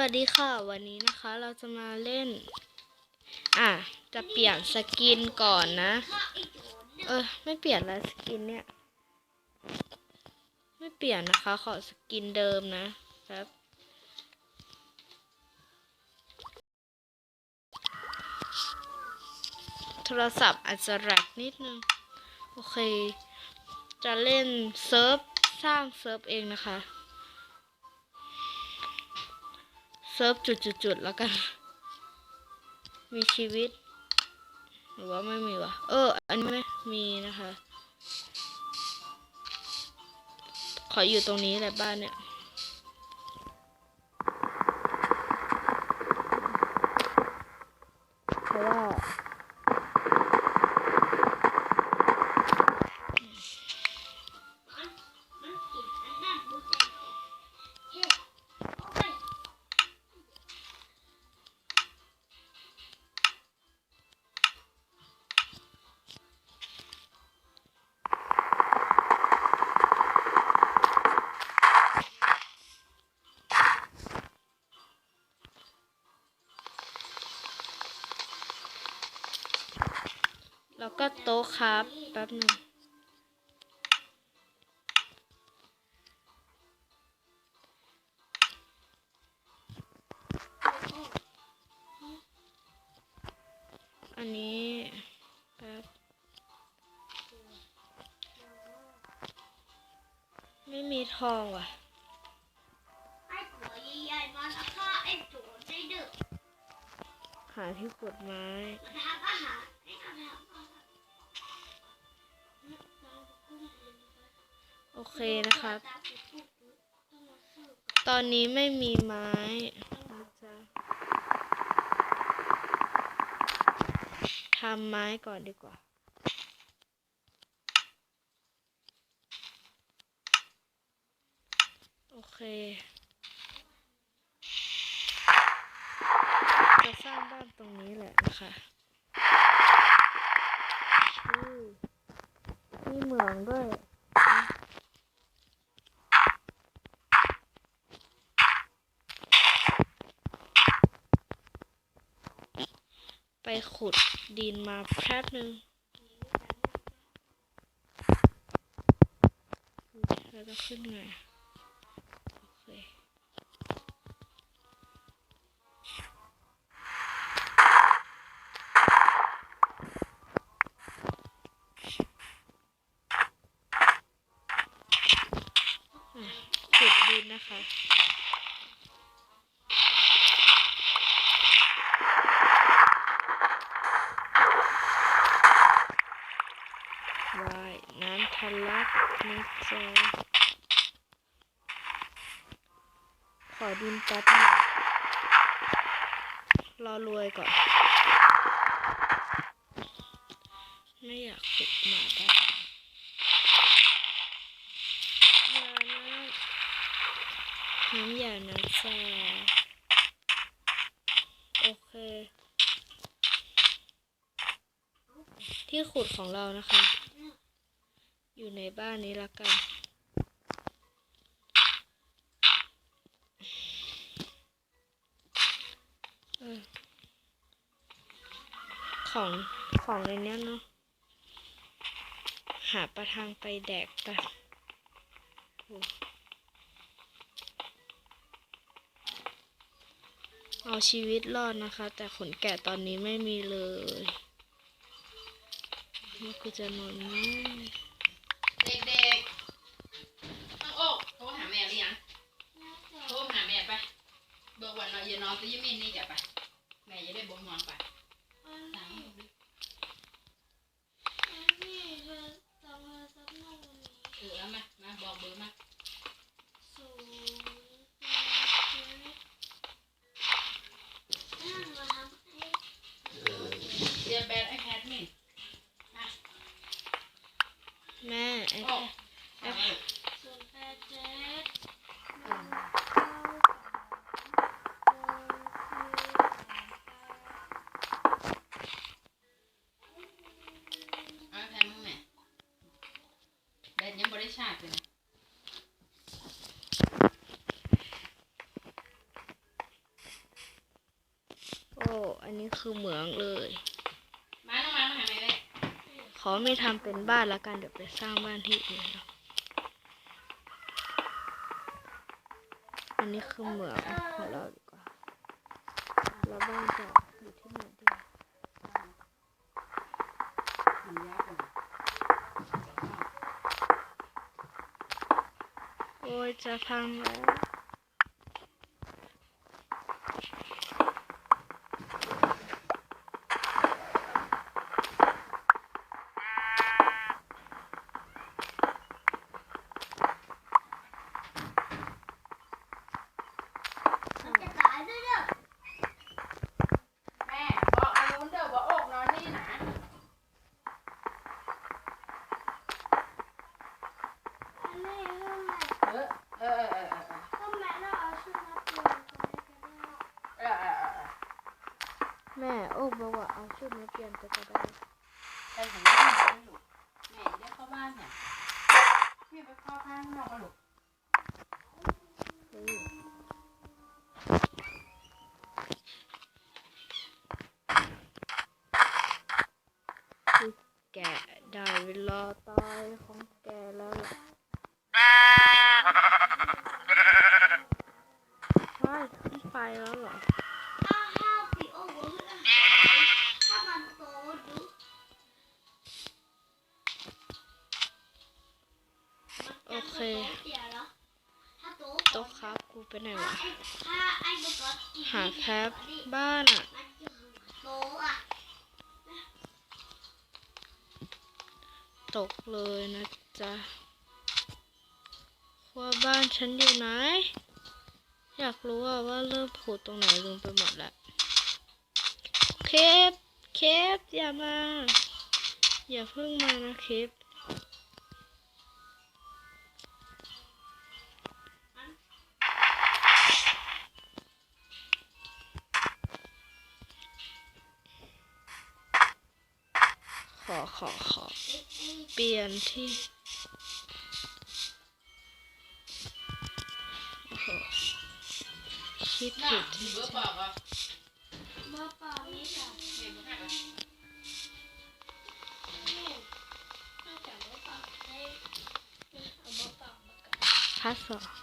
วัสดีค่ะ วันนี้นะคะเราจะมาเล่น อะ จะเปลี่ยนสกินก่อนนะ เออ ไม่เปลี่ยนแล้วสกินเนี่ย ไม่เปลี่ยนนะคะ ขอสกินเดิมนะครับ โทรศัพท์อาจจะแรกนิดนึง โอเค จะเล่นเซิร์ฟ สร้างเซิร์ฟเองนะคะ ซิร์ฟจุดๆๆแล้วกัน มีชีวิต หรือว่าไม่มีวะ เออ อันนี้ไม่มีนะคะ ขออยู่ตรงนี้แหละบ้านเนี่ยเพราะว่า แล้วก็โต๊ะครับแป๊บหนึ่งอันนี้แป๊บไม่มีทองว่ะหาที่ขุดไม้ อาหารให้ทำอาหารโอเคนะครับ ตอนนี้ไม่มีไม้ทำไม้ก่อนดีกว่า โอเคจะสร้างบ้านตรงนี้แหละนะคะมีเหมืองด้วย ขุดดินมาแป๊บหนึ่งแล้วก็ขึ้นไงโอเคขุดดินนะคะ น้ำทะลักนะจ๊ะขอดินแป๊บนึงรอรวยก่อน ไม่อยากขุดหมาบ้านอย่านะน้ำอย่านะจ๊ะโอเคที่ขุดของเรานะคะ อยู่ในบ้านนี้ละกันอของของในเนี้ยเนาะ หาประทังไปแดกกันเอาชีวิตรอดนะคะ แต่ขนแกะตอนนี้ไม่มีเลยนี่กูจะนอนไหม เด็กๆต้องโอ้โทรหาแม่หรือยัง โทรหาแม่ไป เบิกวั น้อย่านไปยี่มินนี่จะไปแม่จะได้บ่งนอนไปสามโมงเออเอามามาบอกเบอร์มา เสียแบตไอแพดนี่ แม่ไอ้ โอ้ แค่ เอาไป เอาแพดมึงแม่แบตยังบริชาร์จเลยนะ คือเหมืองเลย มาน้องมามาหาแม่เลยขอไม่ทำเป็นบ้านละกันเดี๋ยวไปสร้างบ้านที่อื่นเนาะอันนี้คือเหมืองของเราดีกว่าแล้วบ้านจะอยู่ที่ไหนดีทำยากกว่าโอ้ยจะพังแล้ว มันจะตายด้วยเด้อ แม่บอกอารุณเด้อบอกอกนอนนี่นะ แม่ทำไม เออเออเออเออ ทำไมเราเอาชุดนักเรียนไปก็ได้ เออเออเออเออ แม่โอ้บอกว่าเอาชุดมาเปลี่ยนไปก็ได้ไปถึงบ้านแล้วลูกแม่เดี๋ยวเข้าบ้านเนี่ยแม่ไปเข้าข้างนอกมาลูกเฮ้ยคือแกะได้เวลาตายของแกแล้วล่ะว้ายขึ้นไปแล้วเหรอ ไปไหนวะถ้าไอ้บุกรหาแคปบ้านอะมันจะโตอะ ตกเลยนะจ๊ะ ว่าบ้านฉันอยู่ไหน อยากรู้ว่าว่าเริ่มผูดตรงไหนลงไปหมดแล้ว เคป เคปอย่ามา อย่าเพิ่งมานะเคป ขอขอขอ เปลี่ยนที่โอ้โหคิดน่ะผิดเบอร์บอกว่าเมื่อป่านี้จ้ะแม่บอกให้เอาน่าจะเมื่อป่าให้เอาเมื่อป่ามากันพาสสอง